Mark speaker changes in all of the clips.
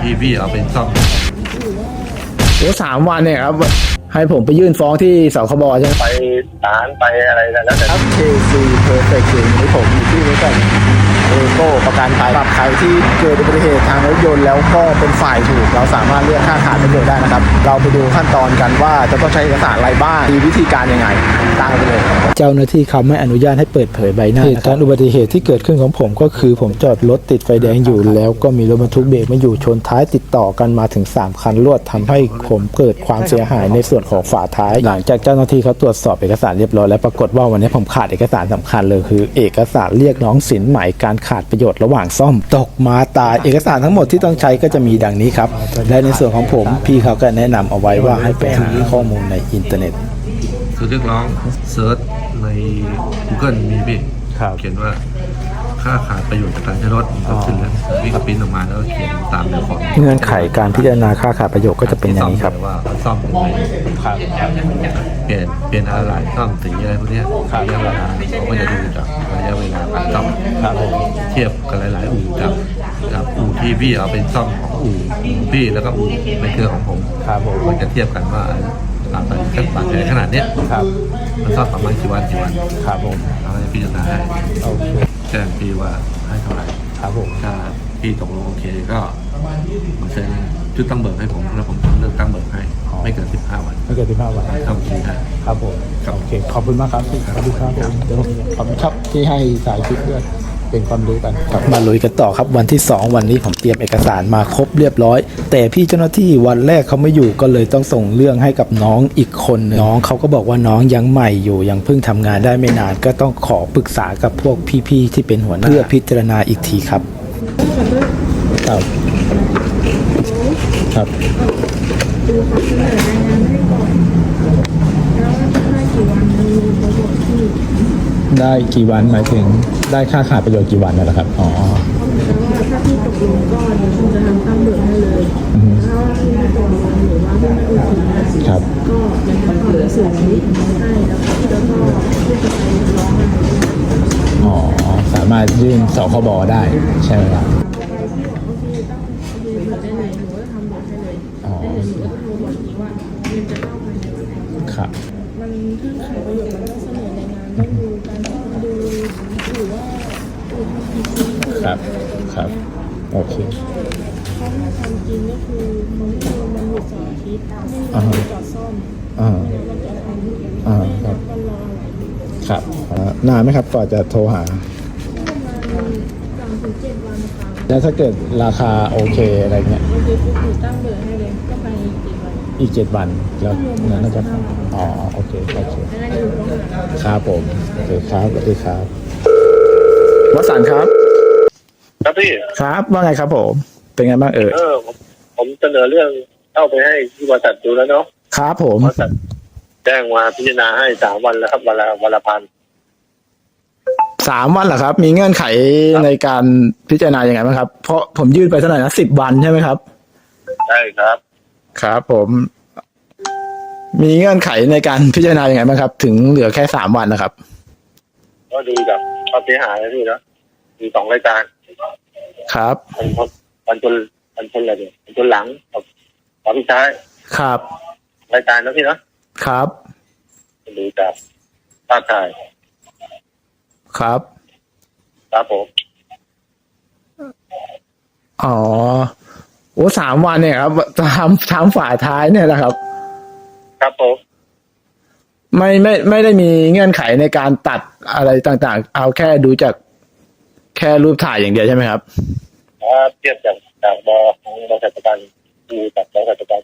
Speaker 1: ที่พี่เอาไปซ่อม
Speaker 2: โอ้สามวันเนี่ยครับ ให้ผมไปยื่นฟ้องที่สคบใช่ไหม
Speaker 3: ไปศาลไปอะไรกันแล้วแต่
Speaker 2: ครับ KC Perfect คือนี้ผมอยู่ที่บริษัทเอโก้ประกันภัยสำหรับใครที่เกิดอุบัติเหตุทางรถยนต์แล้วก็เป็นฝ่ายถูก เราสามารถเรียกค่าขาดประโยชน์ได้นะครับ เราไปดูขั้นตอนกันว่าจะต้องใช้เอกสารอะไรบ้างมีวิธีการยังไงตามไปเลย
Speaker 4: เจ้าหน้าที่เขาไม่อนุญาตให้เปิดเผยใบหน้าเหตุการณ์อุบัติเหตุที่เกิดขึ้นของผมก็คือผมจอดรถติดไฟแดงอยู่แล้วก็มีรถบรรทุกเบรกไมาอยู่ชนท้ายติดต่อกันมาถึง 3 คันรวดทำให้ผมเกิดความเสียหายในส่วนของฝาท้าย หลังจากเจ้าหน้าที่เขาตรวจสอบเอกสารเรียบร้อยแล้วปรากฏว่าวันนี้ผมขาดเอกสารสำคัญเลยคือ เอกสารเรียกน้องสินใหม่การขาดประโยชน์ระหว่างซ่อมตกมาตายเอกสารทั้งหมดที่ต้องใช้ก็จะมีดังนี้ครับและในส่วนของผมพี่เขาก็แนะนำเอาไว้ว่าให้ไปหาข้อมูลในอินเทอร์เน็ต
Speaker 1: คือเรียกร้องเซิร์ชใน Google มีพี่
Speaker 4: ครับ
Speaker 1: เขียนว่าค่าขาดประโยชน์จากการใช้รถมันก็ขึ้นแล้วพี่ก็ปริ้นออกมาแล้วก็เขียนตามเนื้อของ
Speaker 4: เงื่อนไขการพิจารณาค่าขาดประโยชน์ก็จะเป็นอย่างนี้ครับ
Speaker 1: ซ่มว่าเขาซ่อมยังไงเปลี่ยนเปลี่ยนอะไรซ่อมสีอะไรพวกเนี้ยระยะเวลาเขาก็จะดูจากระยะเวลาการซ่อมเทียบกับหลาย ๆ อู่จากจากอู่ที่พี่เอาเป็นซ่อมของอู่พี่แล้วก็อู่ในเครือของผม
Speaker 4: ครับผม
Speaker 1: มันจะเทียบกันว่าบาดแผลบาดแผลขนาดเนี้ย
Speaker 4: ครับ
Speaker 1: มันซ่อมประมาณกี่วันกี่วัน
Speaker 4: ครับผม
Speaker 1: เราให้พิจารณาให้
Speaker 4: โอเค
Speaker 1: แจ้งพี่ว่าให้เท่าไหร่
Speaker 4: ครับผม
Speaker 1: ถ้าพี่ตกลงโอเคก็มาเซ็นชุดตั้งเบิกให้ผมแล้วผมเลือกตั้งเบิกให้ไม่เกิน15วัน
Speaker 4: ไม่เกินสิบห้าวัน
Speaker 1: เข้าบัญชีให้
Speaker 4: ครับผมโอเคขอบคุณมากครับพี่ขอบคุณครับผมเดี๋ยวผมขอบคุณครับที่ให้สายคลิปด้วย เป็นความรู้กันครับมาลุยกันต่อครับวันที่ 2 วันนี้ผมเตรียมเอกสารมาครบเรียบร้อย แต่พี่เจ้าหน้าที่วันแรกเขาไม่อยู่ก็เลยต้องส่งเรื่องให้กับน้องอีกคนหนึ่งน้องเขาก็บอกว่าน้องยังใหม่อยู่ยังเพิ่งทำงานได้ไม่นาน ก็ต้องขอปรึกษากับพวกพี่ๆที่เป็นหัวหน้าเพื่อพิจารณาอีกทีครับครับครับ
Speaker 5: ดูเขาเสนอรายงานให้ก่อนแล้วได้กี่วันมีระบบที่
Speaker 4: ได้กี่วันหมายถึงได้ค่าขาดประโยชน์กี่วันนั่นแหละครับ อ๋อ
Speaker 5: แต่ว่าถ้าพี่ตกลงก็เดี๋ยวคุณจะทำตั้งเบิกให้เลย
Speaker 4: อือฮึ
Speaker 5: ถ้าว่าพี่ไม่ตกลงหรือว่าพี่ไม่โอเคนะครับก็เดี๋ยวจะทำหนังสือนี้ให้แล้วก็แล้วก็พี่จะไปร้องให้
Speaker 4: อ๋อสามารถยื่นสคบได้ใช่ไหมครับ
Speaker 5: อะไรที่โอเคต้องโอเคเบิกได้เลยหนูก็ทำเบิกให้เลย
Speaker 4: อ๋อ
Speaker 5: แล้วเดี๋ยวหนูก็จะโทรบอกอีกว่ามันจะเข้าภายในวันไหน
Speaker 4: ครับ
Speaker 5: มันเงื่อนไขประโยชน์มันต้องเสนอในง คือ
Speaker 4: ครับ
Speaker 5: อะไรตรง
Speaker 4: ครับ
Speaker 5: เนี้ย
Speaker 4: โอเค
Speaker 5: เขาไม่ทำจริงก็คือเขาไม่มีมันหยุดเสาร์อาทิตย์ไม่มี
Speaker 4: อ่าฮะ
Speaker 5: วันจอดซ่อม
Speaker 4: อ่า
Speaker 5: เราจะทำ
Speaker 4: อ่าครับ
Speaker 5: ก็รอหลายเดือน
Speaker 4: ครับอ่านานไหมครับกว่าจะโทรหา
Speaker 5: ประมาณสามถึงเจ็ดวันค่ะ
Speaker 4: แล้วถ้าเกิดราคาโอเคอะไรเงี้ย
Speaker 5: โอเคปุ๊บหนูตั้งเบอร์ให้เลยก็ไปอีกกี่วัน
Speaker 4: อีกเจ็ดวันแล้วนั้นน่าจะอ๋อโอเคโอเค
Speaker 5: แล้วก็อยู่ตรงนั้น
Speaker 4: ครับผมโอเคครับสวัสดีครับวสันต์ครับ
Speaker 3: ครับพี่
Speaker 4: ครับว่าไงครับผม เป็นไงบ้างเอ่ย
Speaker 3: เออผมผมเสนอเรื่องเข้าไปให้ที่บริษัทดูแล้วเนาะ
Speaker 4: ครับผม
Speaker 3: บริษัทแจ้งมาพิจารณาให้สามวันแล้วครับวันละวันละพัน
Speaker 4: สามวันเหรอครับ มีเงื่อนไขในการพิจารณาอย่างไงบ้างครับ เพราะผมยื่นไปเท่าไหร่นะสิบวันใช่ไหมครับ
Speaker 3: ใช่ครับ
Speaker 4: ครับ ผม มีเงื่อนไขในการพิจารณาอย่างไงบ้างครับ ถึงเหลือแค่สามวันนะครับ
Speaker 3: ก็ดูจากความเสียหายนะพี่เนาะ มีสองรายการ
Speaker 4: ครับ
Speaker 3: มันชนมันชนมันชนอะไรเนี่ยมันชนหลังกับขวาพี่ท้าย
Speaker 4: ครับ
Speaker 3: รายการนะพี่เนาะ
Speaker 4: ครับ
Speaker 3: ดูจากภาพถ่าย
Speaker 4: ครับ
Speaker 3: ครับผม
Speaker 4: อ๋อโอ้สามวันเนี่ยครับทำทำฝาท้ายเนี่ยแหละครับ
Speaker 3: ครับผม
Speaker 4: ไม่ไม่ไม่ได้มีเงื่อนไขในการตัดอะไรต่างๆ เอาแค่ดูจาก แค่รูปถ่ายอย่างเดียวใช่ไหมครับ
Speaker 3: ถ้าเทียบจากจากบอของบริษัทประกันดูจากบริษัทประกัน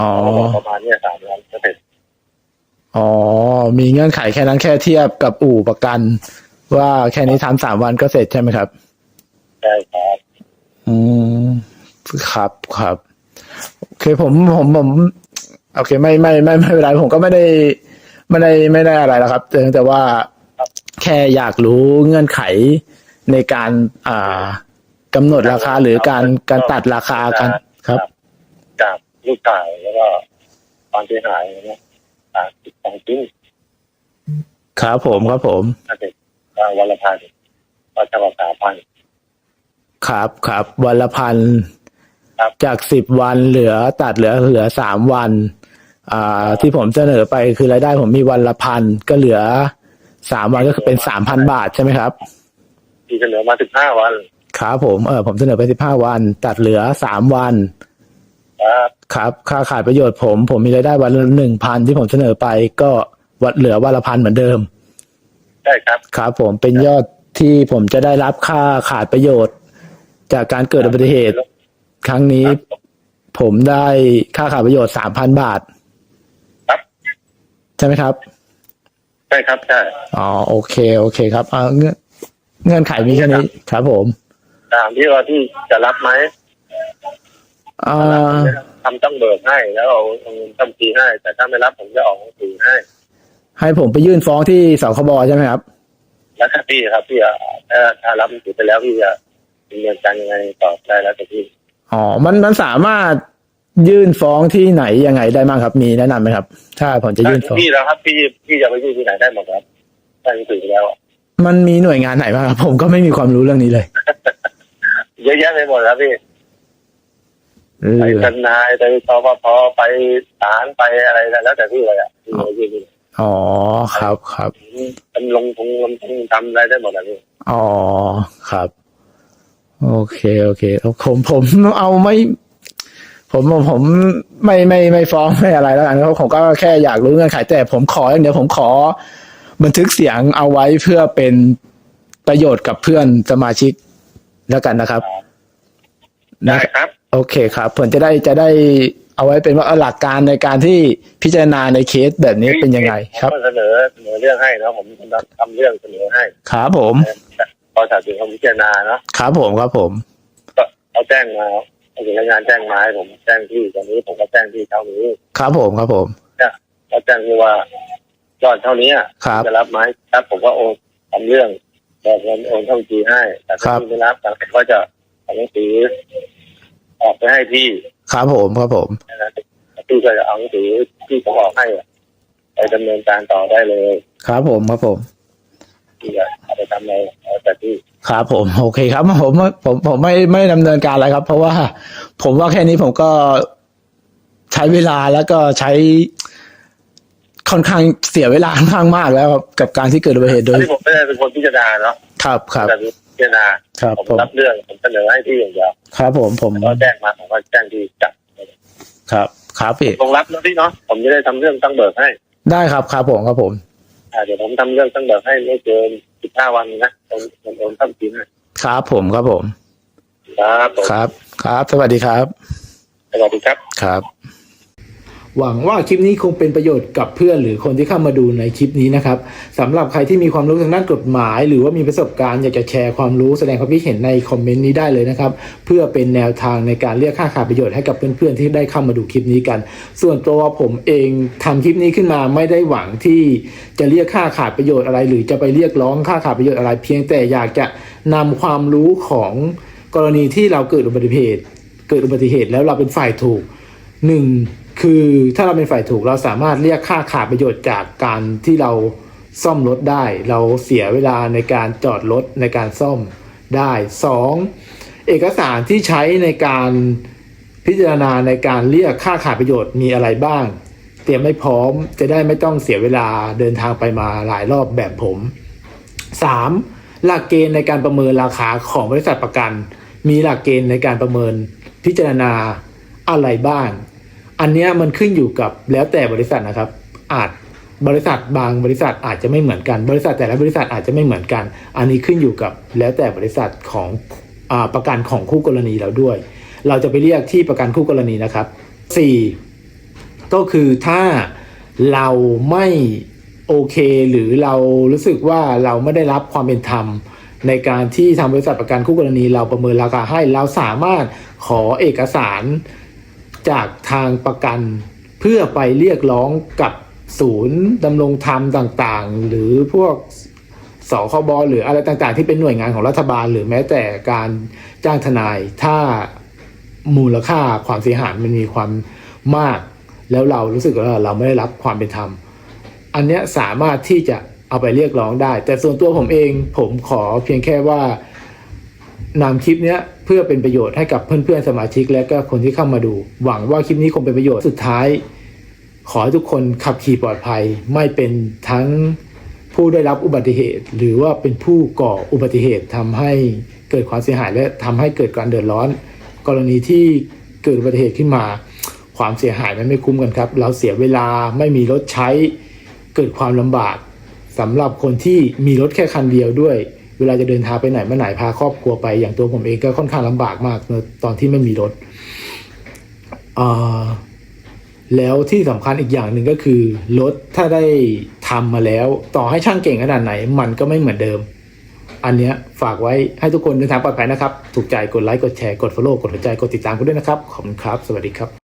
Speaker 4: อ๋อ
Speaker 3: ประมาณเนี้ยสามล้านก็เสร็จ
Speaker 4: อ๋อ มีเงื่อนไขแค่นั้นแค่เทียบกับอู่ประกัน ว่าแค่นี้ทำสามวันก็เสร็จใช่ไหมครับ
Speaker 3: ใช่ครับ
Speaker 4: อืมครับครับโอเคผมผมผมโอเค ไม่ไม่ไม่ไม่เป็นไรผมก็ไม่ได้ไม่ได้ไม่ได้อะไรแล้วครับแต่แต่ว่าแค่อยากรู้เงื่อนไข ในการอ่ากำหนดราคาหรือการการตัดราคากันครับ
Speaker 3: จากรูปถ่ายแล้วก็ความเสียหายนะอ่าติดสองชิ้น
Speaker 4: ครับผมครับผม
Speaker 3: ถ้าเสร็จก็วันละพันก็จะราคาพัน
Speaker 4: ครับครับวันละพัน
Speaker 3: ครับ
Speaker 4: จากสิบวันเหลือตัดเหลือเหลือสามวัน อ่า ที่ผมเสนอไปคือรายได้ผมมีวันละพันก็เหลือสามวันก็คือเป็นสามพันบาทใช่ไหมครับ
Speaker 3: ที่เสนอมาสิบห้าวัน
Speaker 4: ครับผมเออผมเสนอไปสิบห้าวัน ตัดเหลือสามวัน
Speaker 3: ครับ
Speaker 4: ครับ ค่าขาดประโยชน์ผม ผมมีรายได้วันละหนึ่งพันที่ผมเสนอไปก็วัดเหลือวันละพันเหมือนเดิม
Speaker 3: ใช่ครับ
Speaker 4: ครับผมเป็นยอดที่ผมจะได้รับค่าขาดประโยชน์ จากการเกิดอุบัติเหตุ ครั้งนี้ ผมได้ค่าขาดประโยชน์สามพันบาท
Speaker 3: ครับ
Speaker 4: ใช่ไหมครับ
Speaker 3: ใช่ครับใช่
Speaker 4: อ๋อโอเค โอเคครับอ่า เงื่อนเงื่อนไขมีแค่นี้ครับผม
Speaker 3: ตามที่ว่าที่จะรับไหม
Speaker 4: อ่า
Speaker 3: ทำต้องเบิกให้แล้วเอาเอาเงินทำทีให้ แต่ถ้าไม่รับผมจะออกหนังสือให้
Speaker 4: ให้ผมไปยื่นฟ้องที่สคบใช่ไหมครับ
Speaker 3: แล้วถ้าพี่ครับพี่อะถ้าถ้ารับหนังสือไปแล้วพี่จะดำเนินการยังไงต่อได้แล้วแต่พี่
Speaker 4: อ๋อ มันมันสามารถยื่นฟ้องที่ไหนยังไงได้บ้างครับ มีแนะนำไหมครับ ถ้าผมจะยื่นฟ้อง
Speaker 3: พี่แล้วครับ พี่พี่จะไปยื่นที่ไหนได้หมดครับได้หนังสือไปแล้วอะ
Speaker 4: มันมีหน่วยงานไหนบ้างครับผมก็ไม่มีความรู้เรื่องนี้เลย
Speaker 3: เยอะแยะไปหมดแล้วพี่
Speaker 4: เอ
Speaker 3: ไป
Speaker 4: อ
Speaker 3: ทนายไปปปพไปศาลไปอะไรแล้วแต่พี่เลยอะพี่เลยยื่นที่ไหน
Speaker 4: อ๋อครับครับ
Speaker 3: ทำลงทุนลงทุนทำอะไรได้หมดอะพี่
Speaker 4: อ๋อครับ โอเคโอเคผมผมเอาไม่ผมผมผมไม่ไม่ไม่ฟ้องไม่อะไรแล้วกันเพราะผมก็แค่อยากรู้เงื่อนไขแต่ผมขออย่างเดียวผมขอ บันทึกเสียงเอาไว้เพื่อเป็นประโยชน์กับเพื่อนสมาชิกแล้วกันนะครับ
Speaker 3: ได้
Speaker 4: นะครับ โอเคครับผมจะได้จะได้เอาไว้เป็นว่าเออหลักการในการที่พิจารณาในเคสแบบนี้เป็นยังไง ครับ
Speaker 3: ผมก็เสนอเสนอเรื่องให้เนาะผมทำเรื่องเสนอให้
Speaker 4: ครับผม
Speaker 3: พอถามถึงคำพิจารณาเนาะ
Speaker 4: ครับผมครับผม
Speaker 3: ก็เขาแจ้งมาเอาถึงรายงานแจ้งมาให้ผมแจ้งที่ตอนนี้ผมก็แจ้งที่เท่านี้
Speaker 4: ครับผมครับผม
Speaker 3: ก็แจ้งที่ว่า ยอดเท่านี้อะ
Speaker 4: ครับ
Speaker 3: จะรับไหมครับ ผมก็โอนทำเรื่องแบบเงินโอนเข้าบัญชีให้ แต่
Speaker 4: ครั
Speaker 3: ถ้า
Speaker 4: บ
Speaker 3: พี่ไม่รับแต่ก็จะทำหนังสือออกไปให้พี่
Speaker 4: ครับผมครับผม
Speaker 3: นะพี่ก็จะเอาหนังสือที่ผมออกให้อะไปดำเนินการต่อได้เลย
Speaker 4: ครับผมครับผม
Speaker 3: ที่จะเอาไปทำอะไรแล้วแต่ที่
Speaker 4: ครับผม โอเคครับผมผมผมไม่ไม่ดำเนินการอะไรครับ เพราะว่า ผมว่าแค่นี้ผมก็ใช้เวลาแล้วก็ใช้ ค่อนข้างเสียเวลาค่อนข้างมากแล้วครับกับการที่เกิดอุบัติเหตุโด
Speaker 3: อัน
Speaker 4: ย
Speaker 3: นี้ผมไม่ได้เป็นคนพิจารณาเนาะ
Speaker 4: ครับครับ
Speaker 3: แต่พิจารณา
Speaker 4: ครับ
Speaker 3: ผม
Speaker 4: ผม
Speaker 3: รับเรื่องผมเสนอให้ที่อย่างเดียว
Speaker 4: ครับ ผมผม
Speaker 3: แล้วก็แจ้งมาผมก็แจ้งที่จับ
Speaker 4: ครับครับพี่
Speaker 3: ลงรับแล้วพี่เนาะผมจะได้ทำเรื่องตั้งเบิกให้
Speaker 4: ได้ครับครับผมครับผม
Speaker 3: อ่าเดี๋ยวผมทำเรื่องตั้งเบิกให้ไม่เกินสิบห้าวันนะผมผมโอนทำจริงนะครับ
Speaker 4: ผมครับผม
Speaker 3: ครับผม
Speaker 4: ครับ ครับ สวัสดีครับ
Speaker 3: สวัสดีครับ
Speaker 4: ครับ หวังว่าคลิปนี้คงเป็นประโยชน์กับเพื่อนหรือคนที่เข้ามาดูในคลิปนี้นะครับสำหรับใครที่มีความรู้ทางด้านกฎหมาย หรือว่ามีประสบการณ์อยากจะแชร์ความรู้แสดงความคิดเห็นในคอมเมนต์นี้ได้เลยนะครับ เพื่อเป็นแนวทางในการเรียกค่าขาดประโยชน์ให้กับเพื่อนๆที่ได้เข้ามาดูคลิปนี้กัน ส่วนตัวผมเองทำคลิปนี้ขึ้นมาไม่ได้หวังที่จะเรียกค่าขาดประโยชน์อะไร หรือจะไปเรียกร้องค่าขาดประโยชน์อะไร เพียงแต่อยากจะนำความรู้ของกรณีที่เราเกิดอุบัติเหตุ เกิดอุบัติเหตุแล้วเราเป็นฝ่ายถูกหนึ่ง คือถ้าเราเป็นฝ่ายถูกเราสามารถเรียกค่าขาดประโยชน์จากการที่เราซ่อมรถได้ เราเสียเวลาในการจอดรถในการซ่อมได้สองเอกสารที่ใช้ในการพิจารณาในการเรียกค่าขาดประโยชน์มีอะไรบ้าง เตรียมไม่พร้อมจะได้ไม่ต้องเสียเวลาเดินทางไปมาหลายรอบแบบผม 3. หลักเกณฑ์ในการประเมินราคาของบริษัทประกัน มีหลักเกณฑ์ในการประเมินพิจารณาอะไรบ้าง อันนี้มันขึ้นอยู่กับแล้วแต่บริษัทนะครับ อาจบริษัทบางบริษัทอาจจะไม่เหมือนกัน บริษัทแต่ละบริษัทอาจจะไม่เหมือนกัน อันนี้ขึ้นอยู่กับแล้วแต่บริษัทของอประกันของคู่กรณีเราด้วย เราจะไปเรียกที่ประกันคู่กรณีนะครับ 4. ก็คือถ้าเราไม่โอเค หรือเรารู้สึกว่าเราไม่ได้รับความเป็นธรรมในการที่ทางบริษัทประกันคู่กรณี เราประเมินราคาให้เราสามารถขอเอกสาร จากทางประกัน เพื่อไปเรียกร้องกับศูนย์ดำรงธรรมต่างๆ หรือพวกสคบหรืออะไรต่างๆ ที่เป็นหน่วยงานของรัฐบาล หรือแม้แต่การจ้างทนาย ถ้ามูลค่าความเสียหายมันมีความมาก แล้วเรารู้สึกว่าเราไม่ได้รับความเป็นธรรม อันเนี้ยสามารถที่จะเอาไปเรียกร้องได้ แต่ส่วนตัวผมเองผมขอเพียงแค่ว่า นำคลิปนี้เพื่อเป็นประโยชน์ให้กับเพื่อนๆสมาชิกและก็คนที่เข้ามาดู หวังว่าคลิปนี้คงเป็นประโยชน์สุดท้าย ขอให้ทุกคนขับขี่ปลอดภัย ไม่เป็นทั้งผู้ได้รับอุบัติเหตุ หรือว่าเป็นผู้ก่ออุบัติเหตุทำให้เกิดความเสียหายและทำให้เกิดการเดือดร้อน กรณีที่เกิดอุบัติเหตุขึ้นมา ความเสียหายมันไม่คุ้มกันครับ เราเสียเวลาไม่มีรถใช้ เกิดความลำบากสำหรับคนที่มีรถแค่คันเดียวด้วย เวลาจะเดินทางไปไหนมาไหนพาครอบครัวไปอย่างตัวผมเองก็ค่อนข้างลำบากมากตอนที่ไม่มีรถแล้วที่สำคัญอีกอย่างหนึ่งก็คือรถถ้าได้ทำมาแล้ว ต่อให้ช่างเก่งขนาดไหน มันก็ไม่เหมือนเดิม อันเนี้ยฝากไว้ให้ทุกคนเดินทางปลอดภัยนะครับ ถูกใจกดไลค์กดแชร์กด follow กดหัวใจกดติดตามกันด้วยนะครับ ขอบคุณครับ สวัสดีครับ